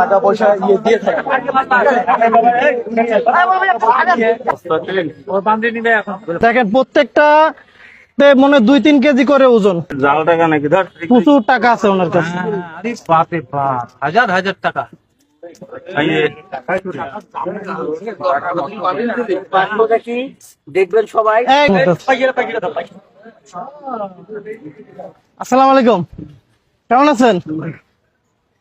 টাকা পয়সা ইয়ে দিয়ে থাকে দেখেন প্রত্যেকটা মনে দুই তিন কেজি করে ওজন। জাল টাকা নাকি? ধর প্রচুর টাকা আছে ওনার কাছে। বাপ হাজার হাজার টাকা। এই দেখবেন সবাই এই, আসসালামু আলাইকুম। কেমন আছেন?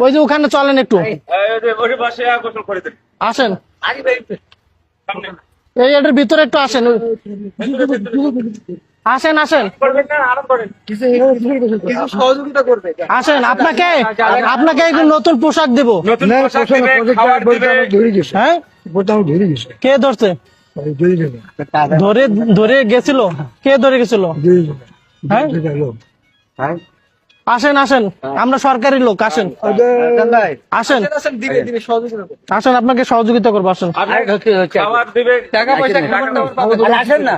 ওই যে ওখানে চলেন একটু। আসেন। এই এটার ভিতরে একটু আসেন। আসেন আসেন। করবেন না আরাম করেন। কিছু সহযোগিতা করবে আসেন আপনাকে আপনাকে নতুন পোশাক দিবে। হ্যাঁ? কে ধরছে? ধরে ধরে গেছিল? কে ধরে গেছিল? হ্যাঁ? আসেন আসেন। আমরা সরকারি লোক আসেন। আসেন দিবে দিবে সহযোগিতা করবে। আসেন আপনাকে সহযোগিতা করব আসেন। আসেন না।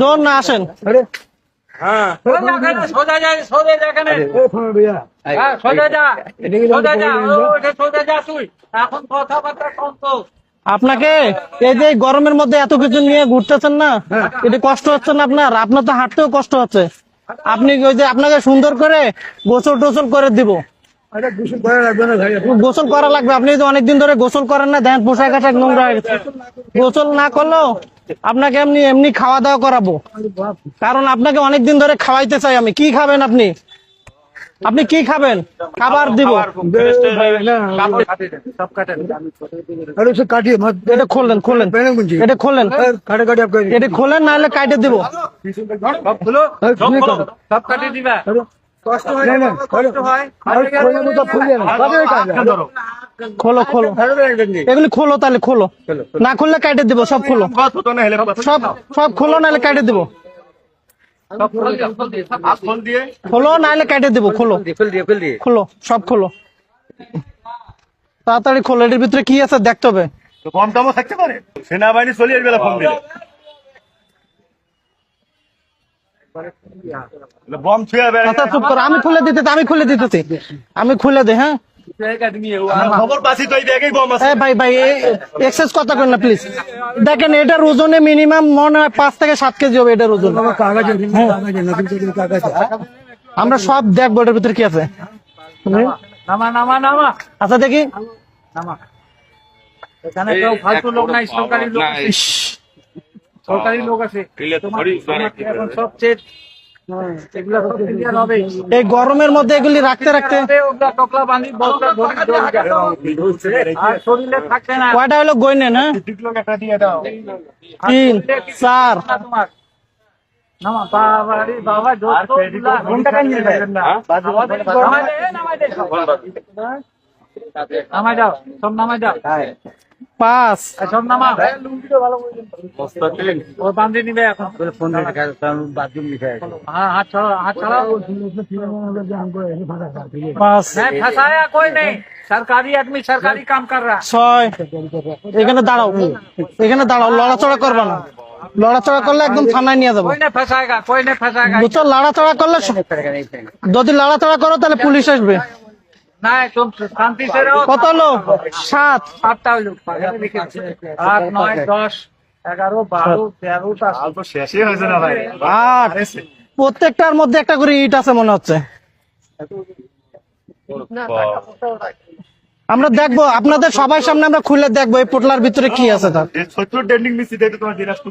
জোর না আসেন। হ্যাঁ। সোজা যা সোজা যা এখানে। হ্যাঁ, সোজা যা সোজা যা ও, ওঠে সোজা যা তুই। এখন কথাবার্তা কম আপনাকে এই যে গরমের মধ্যে এত কিছু নিয়ে ঘুরতেছেন না এটা কষ্ট হচ্ছে না আপনার? আপনার তো হাঁটতেও কষ্ট হচ্ছে। আপনি যে আপনাকে সুন্দর করে গোসল টোসল করে দিব? গোসল করা লাগবে আপনি তো অনেকদিন ধরে গোসল করেন না দেন পোশাক আশাক নোংরা গোসল না করলেও আপনাকে এমনি এমনি খাওয়া দাওয়া করাবো। কারণ আপনাকে অনেকদিন ধরে খাওয়াইতে চাই আমি। কি খাবেন আপনি? আপনি কি খাবেন? খাবার দিব। সব কাটে এটা খোলেন খোলেন। এটা খোলেন। এটা খোলেন নাহলে কাটে দিব। সব খুলো সব খুলো। সব কাটে দিবা। কষ্ট হয় কষ্ট হয়? খোলো। খোলো এগুলি খোলো তাহলে খোলো। না খুললে কাটে দিব সব খোলো। সব সব খোলো নাহলে কাটে দিব। খোলো। নাহলে কাটে দিব খোলো খোলো। সব খোলো। তাড়াতাড়ি খোলো এটার ভিতরে কি আছে দেখতে হবে। কম দামও থাকতে পারে। সেনাবাহিনী চলিয়ে বেলা ফোন দিলে আমি খুলে দিতেছি আমি খুলে দিতেছি। আমি খুলে দে হ্যাঁ? দেখেন এটার ওজনে মিনিমাম মনে হয় পাঁচ থেকে সাত কেজি হবে এটার ওজন। আমরা সব দেখব এটার ভিতরে কি আছে। আচ্ছা দেখি। সরকারি লোক আছে। হবে। এই গরমের মধ্যে এগুলি রাখতে রাখতে কয়টা হলো হ্যাঁ তিন চার। না? নামাই দে। নামাই দাও। সব নামাই দাও। এখানে। দাঁড়াও এখানে দাঁড়াও লড়াচড়া করবা না। লড়াচড়া করলে একদম থানায় নিয়ে যাব। বুঝছ লড়াচড়া করলে যদি লড়াচড়া করো তাহলে পুলিশ আসবে। কত হলো সাত। আটটা হলো আট নয় দশ এগারো বারো তেরোটা শেষই হয়েছে না ভাই? আট। প্রত্যেকটার মধ্যে একটা করে ইট আছে মনে হচ্ছে। আমরা দেখব আপনাদের সবাই সামনে আমরা খুলে দেখব এই পোটলার ভিতরে কি আছে তার। ছোট্ট ডেন্ডিং দেখতে তোমার দিনাজপুর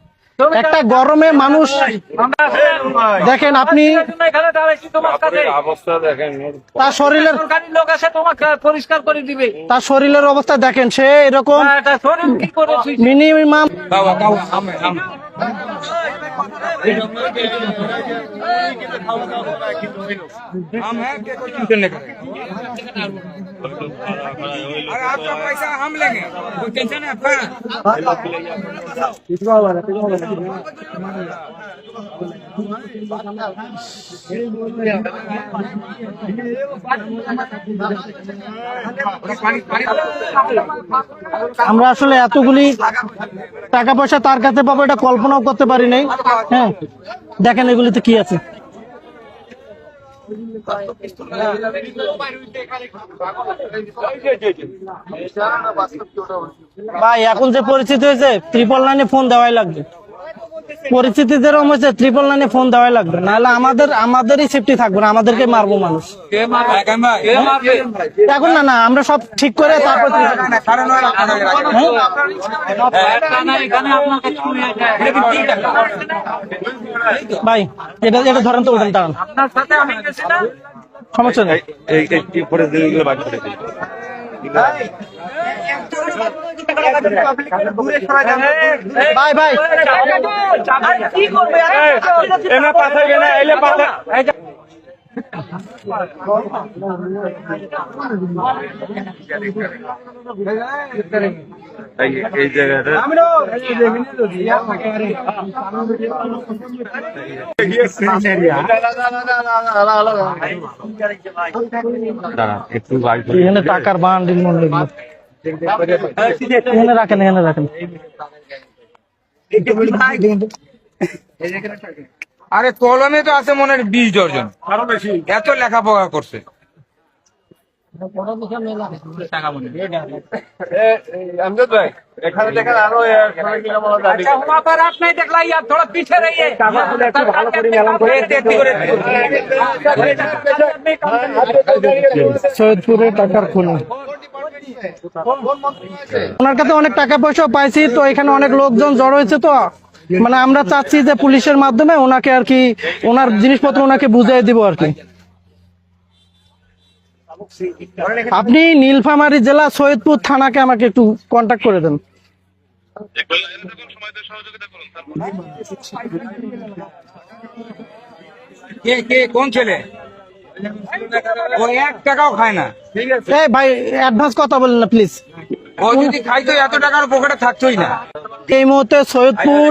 একটা গরমে মানুষ দেখেন আপনি তার শরীরের লোক আছে তোমাকে পরিষ্কার করে দিবে। তার শরীরের অবস্থা দেখেন সে এরকম হ্যাঁ, এটা শরীর কি করে তুই মিনিমাম आपका पैसा हम लेंगे कोई टेंशन है आपका আমরা আসলে এতগুলি টাকা পয়সা তার কাছে পাবো এটা কল্পনাও করতে পারি নাই হ্যাঁ দেখেন এগুলিতে কি আছে ভাই এখন যে পরিস্থিতি হয়েছে ত্রিপল লাইনে ফোন দেওয়াই লাগবে। পরিস্থিতি যেরকম হয়েছে ত্রিপল লাইনে ফোন দেওয়াই লাগবে নাহলে আমাদের আমাদেরই সেফটি থাকবে না আমাদেরকে মারবো মানুষ কে মারবে কে মারবে এখন না না আমরা সব ঠিক করে তারপর ভাই এটা এটা ধরেন তো ওঠেন দাঁড়ান আপনার সাথে আমি গেছি না সমস্যা নেই এই জায়গাটা টাকার বান্ডিল। আরে কলমে তো আছে মনে হয় বিশ ডর্জন আরও বেশি এত লেখাপড়া করছে সৈয়দপুরে টাকার খুনি ওনার কাছে অনেক টাকা পয়সা পাইছি, তো এখানে অনেক লোকজন জড়ো হয়েছে তো। মানে আমরা চাচ্ছি যে পুলিশের মাধ্যমে ওনাকে আর কি, ওনার জিনিসপত্র ওনাকে বুঝিয়ে দিব আর কি। আপনি নীলফামারী জেলা সৈয়দপুর থানাকে আমাকে একটু কন্ট্যাক্ট করে দেন। কে কে, কোন ছেলে? ও এক টাকাও খায় না। এই ভাই অ্যাডভান্স কথা বলেন না প্লিজ ও যদি খাইতো এত টাকার পকেটে থাকতোই না। এই মুহূর্তে সৈয়দপুর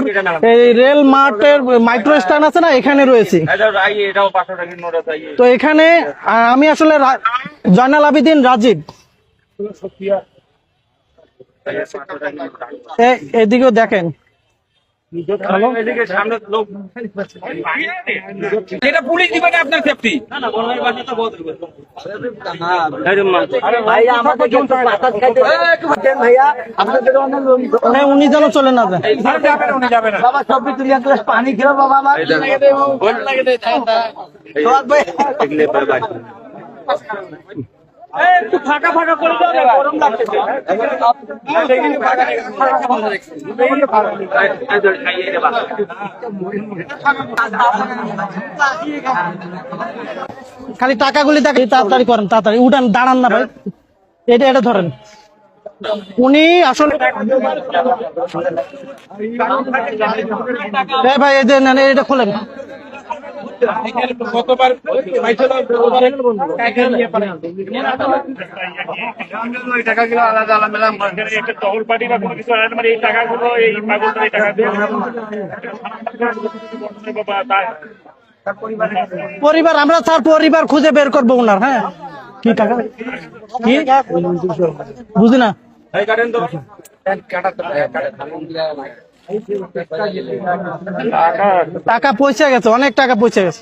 এই রেল মার্টের মাইক্রো স্ট্যান্ড আছে না এখানে রয়েছে। আছে তো এখানে আমি আসলে রা- জয়নাল আবিদিন রাজীব। এদিকেও দেখেন। এদিকে সামনে লোক এটা পুলিশ দিবে না আপনার সেফটি হ্যাঁ উনি যেন চলে না যায়। একটু ফাঁকা ফাঁকা করে দাও না, গরম খালি টাকাগুলি দেখেন তাড়াতাড়ি করেন তাড়াতাড়ি উঠান দাঁড়ান না ভাই। এটা এটা ধরেন। উনি আসলে ভাই এই যে এটা খোলেন। কতবার ওই টাকাগুলো আলাদা আলাদা মেলাম একটা টহল পার্টি বা কোনো কিছু আলাদা মানে এই টাকাগুলো এই পাগলটা এই টাকা দিয়ে বাবা তাই পরিবার, আমরা স্যার পরিবার খুঁজে বের করব ওনার হ্যাঁ? কি টাকা কি? বুঝি না? টাকা পৌঁছে গেছে অনেক টাকা পৌঁছে গেছে।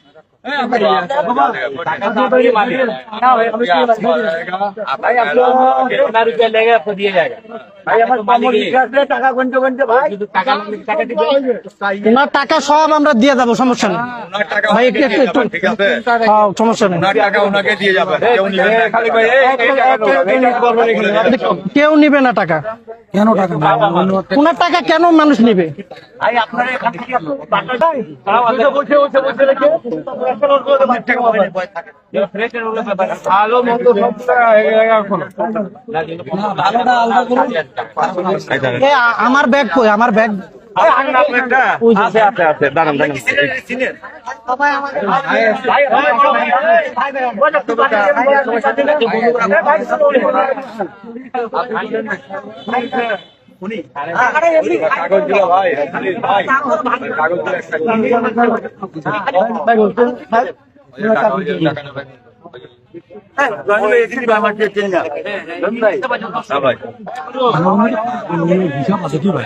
ওনার টাকা সব আমরা দিয়ে যাব সমস্যা নেই। ভাই হ্যাঁ, সমস্যা নেই। না। আপনি কেউ নিবে না টাকা। কেন টাকা ওনার টাকা কেন মানুষ নিবে? আমার ব্যাগ কই? আমার ব্যাগ যে। আছে আছে দাঁড়ান দাঁড়ান। দিল ভাই?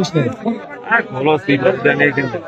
ভিতরে ভালো সিট দেন এই কিন্তু